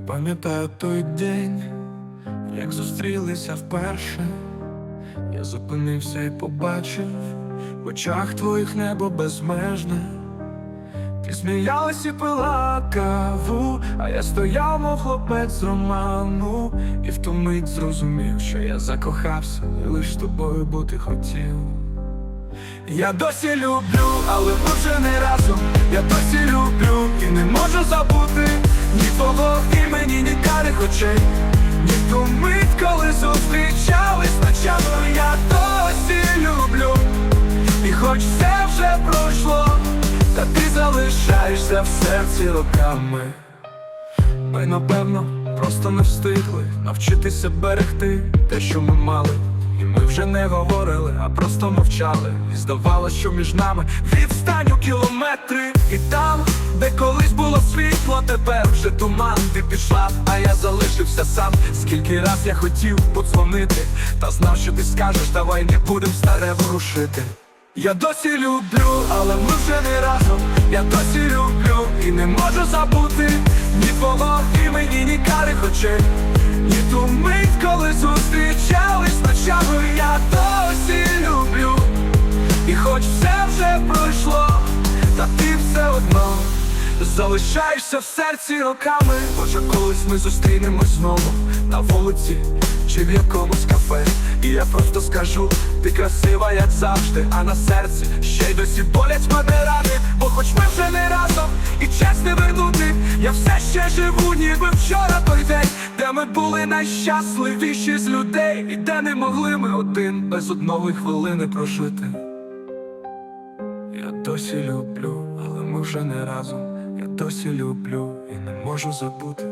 Пам'ятаю той день, як зустрілися вперше. Я зупинився і побачив в очах твоїх небо безмежне. Ти сміялась і пила каву, а я стояв, мов хлопець з роману, і в ту мить зрозумів, що я закохався, і лиш тобою бути хотів. Я досі люблю, але ми вже не разом. Я досі люблю і не можу забути ні твого імені, ні карих очей, ні ту мить, коли зустрічались ночами. Я досі люблю, і хоч все вже пройшло, та ти залишаєшся в серці роками. Ми, напевно, просто не встигли навчитися берегти те, що ми мали. І ми вже не говорили, а просто мовчали. І здавалося, що між нами відстань у кілометри. І колись було світло, тепер вже туман. Ти пішла, а я залишився сам. Скільки раз я хотів подзвонити, та знав, що ти скажеш, давай не будем старе ворушити. Я досі люблю, але ми вже не разом. Я досі люблю і не можу забути ні твого імені, ні карих очей, ні ту мить, коли зустрічались ночами. Я досі люблю, залишаєшся в серці роками. Може, колись ми зустрінемось знову на вулиці чи в якомусь кафе. І я просто скажу, ти красива, як завжди, а на серці ще й досі болять мене рани, бо хоч ми вже не разом, і час не вернути, я все ще живу, ніби вчора той день, де ми були найщасливіші з людей, і де не могли ми один без одної хвилини прожити. Я досі люблю, але ми вже не разом. Досі люблю і не можу забути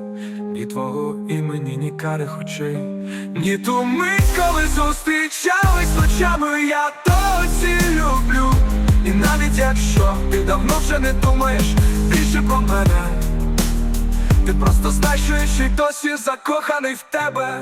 ні твого імені, ні карих очей, ні ту мить, коли зустрічались ночами. Я досі люблю. І навіть якщо ти давно вже не думаєш більше про мене, ти просто знаєш, що я ще досі закоханий в тебе.